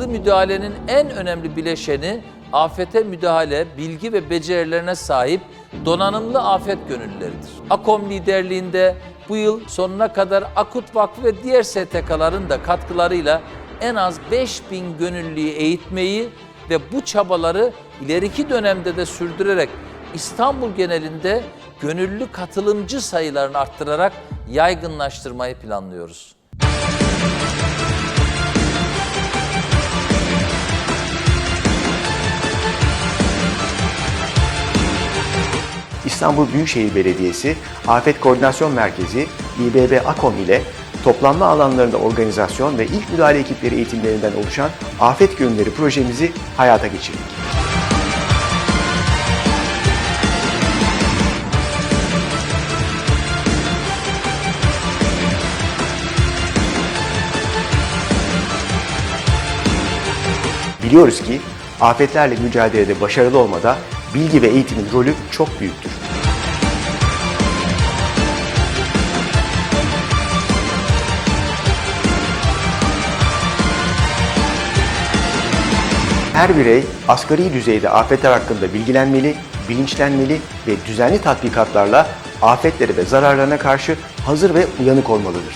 hızlı müdahalenin en önemli bileşeni afete müdahale, bilgi ve becerilerine sahip donanımlı afet gönüllüleridir. AKOM liderliğinde bu yıl sonuna kadar Akut Vakfı ve diğer STK'ların da katkılarıyla en az 5000 gönüllüyü eğitmeyi ve bu çabaları ileriki dönemde de sürdürerek İstanbul genelinde gönüllü katılımcı sayılarını arttırarak yaygınlaştırmayı planlıyoruz. İstanbul Büyükşehir Belediyesi Afet Koordinasyon Merkezi İBB AKOM ile toplanma alanlarında organizasyon ve ilk müdahale ekipleri eğitimlerinden oluşan Afet Gönülleri projemizi hayata geçirdik. Biliyoruz ki afetlerle mücadelede başarılı olmada bilgi ve eğitimin rolü çok büyüktür. Her birey asgari düzeyde afetler hakkında bilgilenmeli, bilinçlenmeli ve düzenli tatbikatlarla afetlere ve zararlarına karşı hazır ve uyanık olmalıdır.